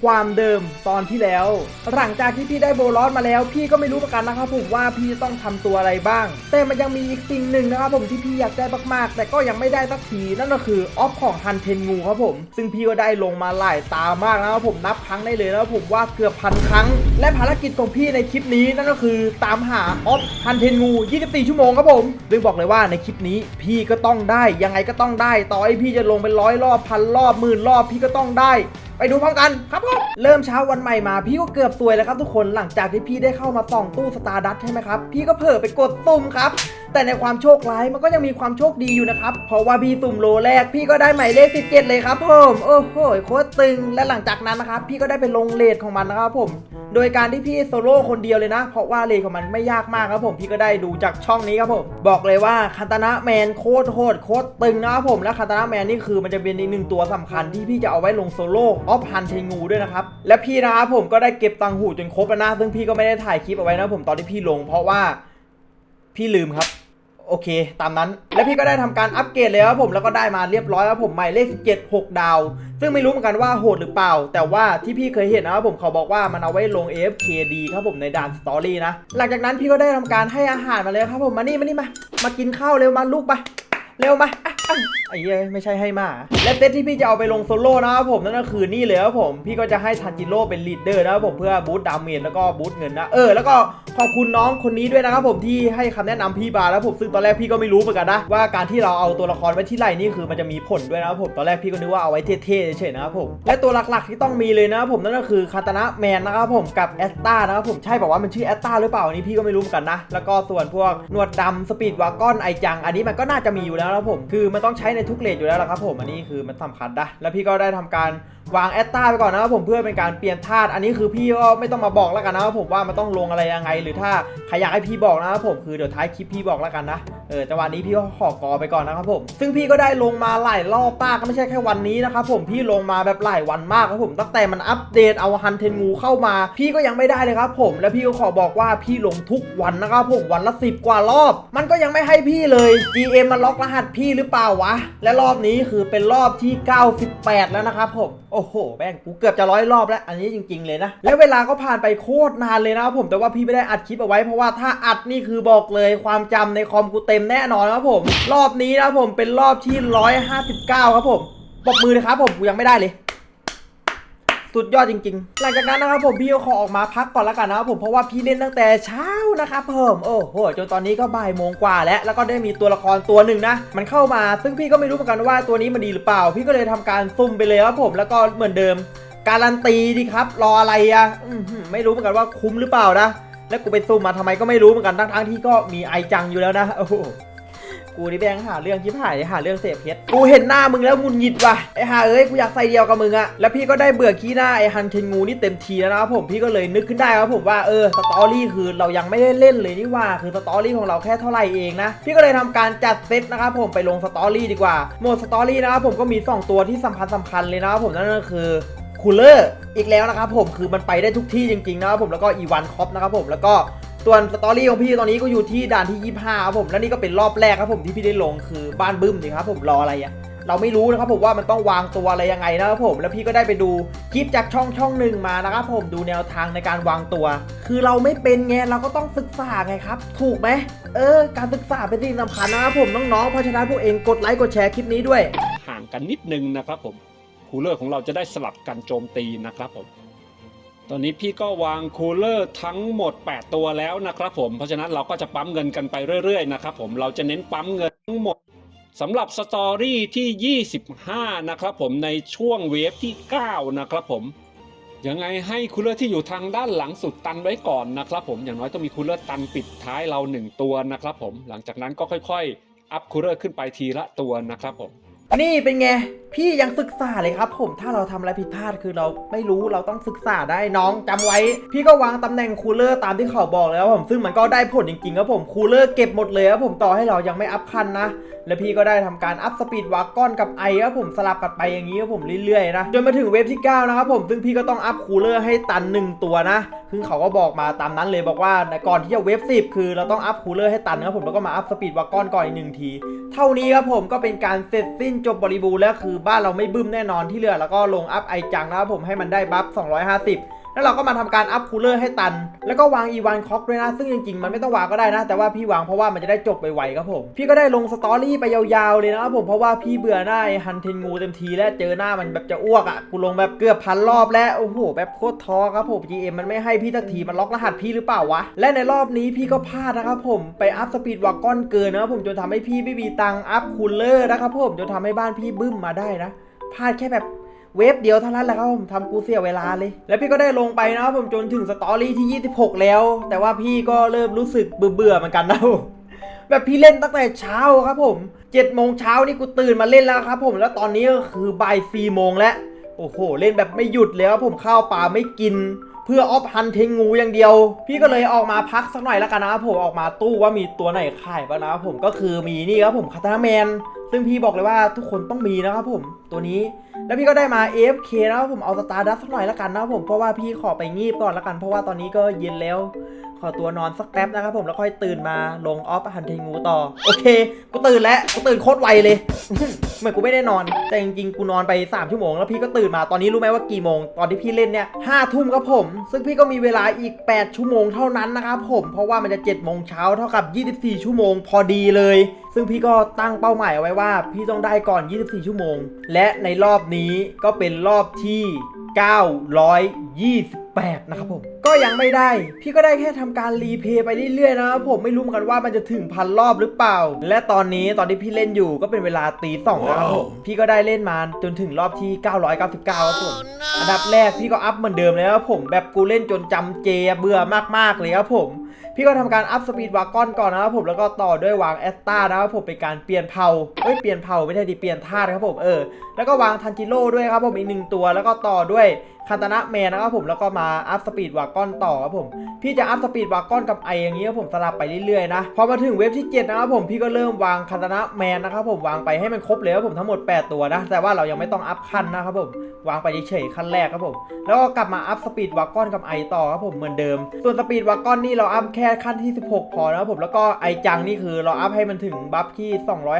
ความเดิมตอนที่แล้ว หลังจากที่พี่ได้โบลอสมาแล้ว พี่ก็ไม่รู้ประกันนะครับผมว่าพี่จะต้องทำตัวอะไรบ้าง แต่มันยังมีอีกสิ่งหนึ่งนะครับผมที่พี่อยากได้มากๆ แต่ก็ยังไม่ได้สักทีนั่นก็คือออฟของฮันเทนงูครับผม ซึ่งพี่ก็ได้ลงมาหลายตามากนะครับผมนับครั้งได้เลยนะครับผมว่าเกือบพันครั้ง และภารกิจของพี่ในคลิปนี้นั่นก็คือตามหาออฟฮันเทนงู 24 ชั่วโมงครับผมซึ่งบอกเลยว่าในคลิปนี้พี่ก็ต้องได้ยังไงก็ต้องได้ ต่อให้พี่จะลงเป็นร้อยรอบพันรอบหมื่นรอบพี่ก็ต้องได้ ไปดูพร้อมกันครับผมเริ่มเช้าวันใหม่มาพี่ก็เกือบซวยแล้วครับทุกคนหลังจากที่พี่ได้เข้ามาส่องตู้สตาร์ดัตใช่ไหมครับพี่ก็เผลอไปกดตุ่มครับ แต่ในความโชคร้ายมันก็ยังมีความโชคดีอยู่นะครับ เพราะว่าพี่สุ่มโลแรกพี่ก็ได้หมายเลข 17 เลยครับผมโอ้โหโคตรตึงและหลังจากนั้นนะครับพี่ก็ได้ไปลงเลทของมันนะครับผมโดยการที่พี่โซโล่คนเดียวเลยนะ เพราะว่าเลทของมันไม่ยากมากครับผมพี่ก็ได้ดูจากช่องนี้ครับผมบอกเลยว่าคันตนะแมนโคตรโหดโคตรตึงนะครับผมและคันตนะแมนนี่คือมันจะเป็นอีกหนึ่งตัวสำคัญที่พี่จะเอาไว้ลงโซโล่ออฟฮันเทงูด้วยนะครับและพี่นะครับผมก็ได้เก็บตังหูจนครบแล้วนะซึ่งพี่ก็ไม่ได้ถ่ายคลิปเอาไว้นะผมตอนที่พี่ลง เพราะว่าพี่ลืมครับ โอเค ตามนั้น แล้วพี่ก็ได้ทำการอัปเกรดเลยครับผมแล้วก็ได้มาเรียบร้อยครับผมหมายเลข17 6 ดาว ซึ่งไม่รู้เหมือนกันว่าโหดหรือเปล่า แต่ว่าที่พี่เคยเห็นนะครับผมเขาบอกว่ามันเอาไว้ลง AFKD ครับผมในด่านสตอรี่นะหลังจากนั้นพี่ก็ได้ทำการให้อาหารมาเลยครับผมมานี่มานี่มามากินข้าวเร็วมาลูกไป เร็วมาอะอะไอ้เหี้ยไม่ใช่ให้มา และเซตที่พี่จะเอาไปลงโซโล่นะครับผมนั่นก็คือนี่เลยครับผมพี่ก็จะให้ทันจิโร่เป็นลีดเดอร์นะครับผมเพื่อบูตดาเมจแล้วก็บูตเงินนะเออแล้วก็ขอบคุณน้องคนนี้ด้วยนะครับผมที่ให้คำแนะนำพี่บาแล้วผมซึ่งตอนแรกพี่ก็ไม่รู้เหมือนกันนะว่าการที่เราเอาตัวละครไว้ที่ไหล่นี่คือมันจะมีผลด้วยนะครับผมตอนแรกพี่ก็นึกว่าเอาไว้เท่ๆเฉยๆนะครับผมและตัวหลักๆที่ต้องมีเลยนะครับผมนั่นก็คือคาตานะแมนนะครับผมกับแอสตานะครับผมใช่บอกว่ามันชื่อแอสตาหรือเปล่าอันนี้พี่ก็ไม่รู้เหมือนกันนะแล้วก็ส่วนพวกหนวดดำสปีดวากอนไอจังอันนี้มันก็น่าจะมีอยู่แล้วครับผม คือมันต้องใช้ในทุกเลทอยู่แล้วละครับผม อันนี้คือมันสำคัญนะ แล้วพี่ก็ได้ทำการ วางแอสตาไปก่อนนะครับผมเพื่อเป็นการเปลี่ยนธาตุอันนี้คือพี่ก็ไม่ต้องมาบอกแล้วกันนะครับผมว่ามันต้องลงอะไรยังไง หรือถ้าใครอยากให้พี่บอกนะครับผมคือเดี๋ยวท้ายคลิปพี่บอกแล้วกันนะเออแต่วันนี้พี่ก็ขอกอไปก่อนนะครับผม ซึ่งพี่ก็ได้ลงมาหลายรอบมากก็ไม่ใช่แค่วันนี้นะครับผมพี่ลงมาแบบหลายวันมากครับผมตั้งแต่มันอัปเดตเอาฮันเทนงูเข้ามา พี่ก็ยังไม่ได้เลยครับผมและพี่ก็ขอบอกว่าพี่ลงทุกวันนะครับผมวันละ10กว่ารอบ มันก็ยังไม่ให้พี่เลย GM มันล็อกรหัสพี่หรือเปล่าวะ และรอบนี้คือเป็นรอบที่ 98 แล้วนะครับผมโอ้โหแม่งกูเกือบจะร้อยรอบแล้ว อันนี้จริง ๆ เลยนะ แล้วเวลาก็ผ่านไปโคตรนานเลยนะครับผมแต่ว่าพี่ไม่ได้อัดคลิปเอาไว้เพราะว่าถ้าอัดนี่คือบอกเลยความจำในคอมกูเต็มแน่นอนครับผม รอบนี้นะครับผมเป็นรอบที่ 159 ครับผมปรบมือเลยครับผมกูยังไม่ได้เลย สุดยอดจริงๆ หลังจากนั้นนะครับผมพี่ก็ขอออกมาพักก่อนแล้วกันนะครับผมเพราะว่าพี่เล่นตั้งแต่เช้านะครับผมโอ้โหจนตอนนี้ก็บ่ายโมงกว่าแล้วแล้วก็ได้มีตัวละครตัวหนึ่งนะ มันเข้ามาซึ่งพี่ก็ไม่รู้เหมือนกันว่าตัวนี้มันดีหรือเปล่า พี่ก็เลยทำการซุ่มไปเลยครับผมแล้วก็เหมือนเดิม การันตีดิครับ รออะไรอะอื้อหือไม่รู้เหมือนกันว่าคุ้มหรือเปล่านะแล้วกูไปซุ่มมาทำไมก็ไม่รู้เหมือนกันทั้งๆที่ก็มีไอจังอยู่แล้วนะโอ้ กูนี่แบงหาเรื่องชิบหายเลยหาเรื่องเสพเพชรกูเห็นหน้ามึงแล้วหงุนหงิดว่ะไอ้ห่าเอ้ยกูอยากใส่เดียวกับมึงอะแล้วพี่ก็ได้เบื่อขี้หน้าไอ้ฮันเทนงูนี่เต็มทีแล้วนะครับผมพี่ก็เลยนึกขึ้นได้ครับผมว่าเออสตอรี่คือเรายังไม่ได้เล่นเลยนี่ว่าคือสตอรี่ของเราแค่เท่าไหร่เองนะพี่ก็เลยทำการจัดเซตนะครับผมไปลงสตอรี่ดีกว่าโหมดสตอรี่นะครับผมก็มี 2 ตัวที่สำคัญสำคัญเลยนะครับผมนั่นก็คือคูลเลอร์อีกแล้วนะครับผมคือมันไปได้ทุกที่จริงๆนะครับผมแล้วก็อีวันคอปนะครับผมแล้วก็ ส่วนสตอรี่ของพี่ตอนนี้ก็อยู่ที่ด่านที่ 25ครับผมและนี่ก็เป็นรอบแรกครับผมที่พี่ได้ลงคือบ้านบึ้มนี่ครับผมรออะไรอะเราไม่รู้นะครับผมว่ามันต้องวางตัวอะไรยังไงนะครับผมแล้วพี่ก็ได้ไปดูคลิปจากช่องช่องหนึ่งมานะครับผมดูแนวทางในการวางตัว คือเราไม่เป็นไงเราก็ต้องศึกษาไงครับ ถูกไหมเออ การศึกษาเป็นสิ่งสำคัญนะครับผมน้องๆเพราะฉะนั้นพวกเองกดไลค์กดแชร์คลิปนี้ด้วย ห่างกันนิดนึงนะครับผมคูลเลอร์ของเราจะได้สลับกันโจมตีนะครับผม ตอนนี้พี่ก็วางคูลเลอร์ทั้งหมด 8 ตัวแล้วนะครับผมเพราะฉะนั้นเราก็จะปั๊มเงินกันไปเรื่อยๆนะครับผมเราจะเน้นปั๊มเงินทั้งหมดสำหรับสตอรี่ที่ 25 นะครับผมในช่วงเวฟที่ 9 นะครับผมยังไงให้คูลเลอร์ที่อยู่ทางด้านหลังสุดตันไว้ก่อนนะครับผมอย่างน้อยต้องมีคูลเลอร์ตันปิดท้ายเรา 1 ตัวนะครับผมหลังจากนั้นก็ค่อยๆ อัพคูลเลอร์ขึ้นไปทีละตัวนะครับผมนี่เป็นไง พี่ยังศึกษาเลยครับ ผมถ้าเราทำอะไรผิดพลาดคือเราไม่รู้เราต้องศึกษาได้น้องจำไว้ พี่ก็วางตำแหน่งคูลเลอร์ตามที่เขาบอกแล้วผมซึ่งมันก็ได้ผลจริงๆครับผมคูลเลอร์เก็บหมดเลยครับผมต่อให้เรายังไม่อัพคันนะแล้วพี่ก็ได้ทำการอัพสปีดวากอนกับไอครับผมสลับกันไปอย่างนี้ครับผมเรื่อยๆนะจนมาถึงเวฟที่ 9 นะครับผมซึ่งพี่ก็ต้องอัพคูลเลอร์ให้ตัน 1 ตัวนะซึ่งเขาก็บอกมาตามนั้นเลยบอกว่าก่อนที่จะเวฟ10 คือเราต้องอัพคูลเลอร์ให้ตันนะครับผมแล้วก็มาอัพสปีดวากอนก่อนอีกหนึ่งที เท่านี้ครับผมก็เป็นการเสร็จสิ้นจบบริบูรณ์แล้วคือบ้านเราไม่บึ้มแน่นอนที่เหลือแล้วก็ลงอัพไอจังนะครับผมให้มันได้บัฟ250 แล้วเราก็มาทำการอัพคูลเลอร์ให้ตัน แล้วก็วางอีวานคอกด้วยนะ ซึ่งจริงๆ มันไม่ต้องวางก็ได้นะ แต่ว่าพี่วางเพราะว่ามันจะได้จบไวๆครับผม พี่ก็ได้ลงสตอรี่ไปยาวๆเลยนะครับผมเพราะว่าพี่เบื่อหน้าไอ้ฮันเทนงูเต็มทีแล้วเจอหน้ามันแบบจะอ้วกอะกูลงแบบเกือบพันรอบแล้วโอ้โหแบบโคตรท้อครับผม GM มันไม่ให้พี่สักทีมันล็อกรหัสพี่หรือเปล่าวะและในรอบนี้พี่ก็พลาดนะครับผมไปอัพสปีดวากอนเกินนะครับผมจนทำให้พี่ไม่มีตังอัพคูลเลอร์นะครับผมจนทำให้บ้านพี่บึ้มมาได้นะพลาดแค่แบบ เวฟเดียวเท่านั้นแหละครับผมทำกูเสียเวลาเลย แล้วพี่ก็ได้ลงไปนะครับผมจนถึงสตอรี่ที่ 26 แล้ว แต่ว่าพี่ก็เริ่มรู้สึกเบื่อๆเหมือนกันนะผมแบบพี่เล่นตั้งแต่เช้าครับผม7โมงเช้านี่กูตื่นมาเล่นแล้วครับผมแล้วตอนนี้ก็คือบ่าย4โมงแล้วโอ้โห เล่นแบบไม่หยุดเลยครับผมข้าวปลาไม่กิน เพื่อออฟฮันเทงงูอย่างเดียว พี่ก็เลยออกมาพักสักหน่อยแล้วกันนะครับผมออกมาตู้ว่ามีตัวไหนขายบ้างนะครับผมก็คือมีนี่ครับผมคาตาแมน ซึ่งพี่บอกเลยว่าทุกคนต้องมีนะครับผมตัวนี้ แล้วพี่ก็ได้มา AFK นะครับผมเอาสตาร์ดัสสักหน่อยล้วกันนะครับผมเพราะว่าพี่ขอไปงีบก่อนล้วกัน เพราะว่าตอนนี้ก็เย็นแล้ว ขอตัวนอนสักแป๊บนะครับผมแล้วค่อยตื่นมาลงออฟฮันเทงูต่อ โอเคกูตื่นแล้วกูตื่นโคตรไวเลยเหมือนกูไม่ได้นอน แต่จริงๆกูนอนไป3ชั่วโมงแล้วพี่ก็ตื่นมาตอนนี้รู้ไหมว่ากี่โมง ตอนที่พี่เล่นเนี่ยห้าทุ่มครับผม ซึ่งพี่ก็มีเวลาอีก 8 ชั่วโมงเท่านั้นนะครับผมเพราะว่ามันจะ7โมงเช้าเท่ากับ 24 ชั่วโมงพอดีเลย ซึ่งพี่ก็ตั้งเป้าหมายเอาไว้ว่า พี่ต้องได้ก่อน 24 ชั่วโมง และในรอบนี้ก็เป็นรอบที่ 928 นะครับผม ก็ยังไม่ได้ พี่ก็ได้แค่ทำการรีเพย์ไปเรื่อยๆนะครับผมไม่รู้เหมือนกันว่ามันจะถึงพันรอบหรือเปล่า และตอนนี้ตอนที่พี่เล่นอยู่ก็เป็นเวลาตีสองนะครับผมพี่ก็ได้เล่นมาจนถึงรอบที่ 999ครับผมอันดับแรกพี่ก็อัพเหมือนเดิมเลยครับผมแบบกูเล่นจนจำเจเบื่อมากๆเลยครับผม พี่ก็ทำการอัพสปีดวากอนก่อนนะครับผมแล้วก็ต่อด้วยวางแอสตานะครับผมเป็นการเปลี่ยนเผาเอ้ยเปลี่ยนเผาไม่ได้ดิเปลี่ยนธาตุครับผมเออแล้วก็วางทันจิโร่ด้วยครับผมอีกหนึ่งตัว แล้วก็ต่อด้วยคันตนะแมนนะครับผมแล้วก็มาอัพสปีดวากอนต่อครับผมพี่จะอัพสปีดวากอนกับไออย่างนี้ครับผมสลับไปเรื่อยๆนะพอมาถึงเว็บที่ 7 นะครับผมพี่ก็เริ่มวางคันตนะแมนนะครับผมวางไปให้มันครบเลยครับผมทั้งหมด 8 ตัวนะ แต่ว่าเรายังไม่ต้องอัพขั้นนะครับผมวางไปเฉยๆขั้นแรกครับผมแล้วก็กลับมาอัพสปีดวากอนกับไอต่อครับผมเหมือนเดิม ส่วนสปีดวากอนนี่เราอัพแค่ขั้นที่ 16 พอนะครับผมแล้วก็ไอจังนี่คือเราอัพให้มันถึงบัฟที่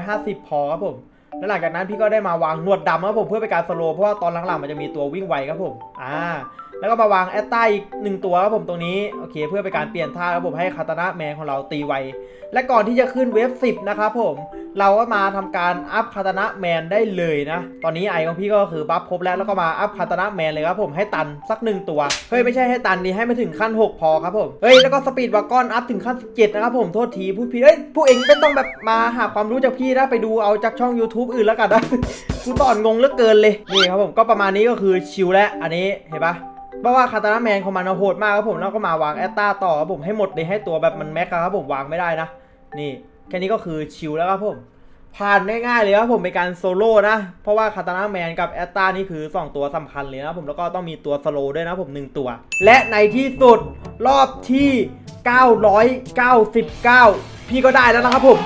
250 พอครับผม แล้วหลังจากนั้นพี่ก็ได้มาวางหนวดดำครับผมเพื่อเป็นการสโลว์เพราะว่าตอนหลังๆมันจะมีตัววิ่งไวครับผม อ่า แล้วก็มาวางแอตตาอีกหนึ่งตัวครับผมตรงนี้โอเค เพื่อเป็นการเปลี่ยนท่าครับผมให้คาตานะแมนของเราตีไวและก่อนที่จะขึ้นเวฟ10นะครับผมเราก็มาทำการอัพคาตานะแมนได้เลยนะ ตอนนี้ไอของพี่ก็คือบัฟครบแล้วแล้วก็มาอัพคาตานะแมนเลยครับผมให้ตันสักหนึ่งตัวเฮ้ยไม่ใช่ให้ตันดีให้มาถึงขั้น 6 พอครับผมเฮ้ยแล้วก็สปีดวากอนอัพถึงขั้น 17 นะครับผมโทษทีพูดผิดเอ้ยพวกเองไม่ต้องแบบมาหาความรู้จากพี่นะไปดูเอาจากช่อง YouTube อื่นแล้วกันนะกูสอนงงเหลือเกินเลยนี่ครับผมก็ประมาณนี้ก็คือชิลแล้วอันนี้เห็นปะ เพราะว่าคาตานาแมนของมันโหดมากครับผมแล้วก็มาวางแอตตาต่อครับผมให้หมดเลยให้ตัวแบบมันแม็กครับผมวางไม่ได้นะ นี่แค่นี้ก็คือชิลแล้วครับผมผ่านง่ายๆเลยครับผมเป็นการโซโล่นะ เพราะว่าคาตานาแมนกับแอตตานี่คือ 2 ตัวสำคัญเลยนะผมแล้วก็ต้องมีตัวสโลด้วยนะผม 1 ตัว และในที่สุดรอบที่ 999 พี่ก็ได้แล้วนะครับผม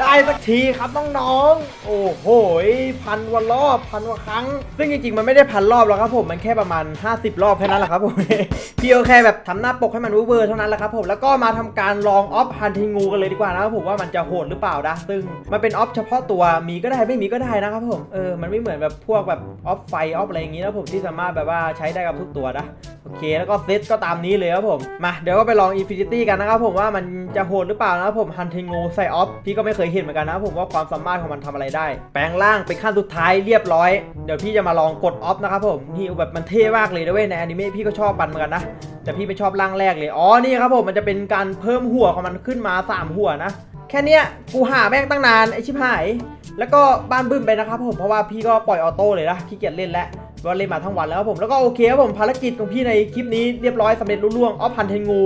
ได้สักทีครับน้องๆ โอ้โหพันว่ารอบพันว่าครั้ง ซึ่งจริงๆ มันไม่ได้พันรอบหรอกครับผม มันแค่ประมาณ 50 รอบแค่นั้นแหละครับผม พี่ก็แค่แบบทำหน้าปกให้มันเวอร์เท่านั้นแหละครับผม แล้วก็มาทำการลองออฟฮันทิงูกันเลยดีกว่านะครับผมว่ามันจะโหดหรือเปล่านะ ซึ่งมันเป็นออฟเฉพาะตัว มีก็ได้ไม่มีก็ได้นะครับผม เออ มันไม่เหมือนแบบพวกแบบออฟไฟออฟอะไรอย่างงี้นะผมที่สามารถแบบว่าใช้ได้กับทุกตัวนะโอเค แล้วก็เซตก็ตามนี้เลยครับผม มา เดี๋ยวก็ไปลอง Infinity กันนะครับผมว่ามันจะโหดหรือเปล่านะครับผมฮันเทงูใส่ออฟพี่ก็ไม่เคยเห็นเหมือนกันนะครับผมว่าความสามารถของมันทำอะไรได้ แปลงร่างเป็นขั้นสุดท้ายเรียบร้อย เดี๋ยวพี่จะมาลองกดออฟนะครับผมนี่แบบมันเท่มากเลยนะเว้ยในอนิเมะพี่ก็ชอบมันเหมือนกันนะแต่พี่ไม่ชอบร่างแรกเลยอ๋อนี่ครับผมมันจะเป็นการเพิ่มหัวของมันขึ้นมา 3 หัวนะแค่เนี้ยกูหาแม่งตั้งนานไอชิบหายแล้วก็บ้านบึ้มไปนะครับผมเพราะว่าพี่ก็ปล่อยออโต้เลยนะขี้เกียจเล่นแล้วว่าเล่นมาทั้งวันแล้วครับผมแล้วก็โอเคครับผมภารกิจของพี่ในคลิปนี้เรียบร้อยสำเร็จรุ่ล่วงออฟพันเทงู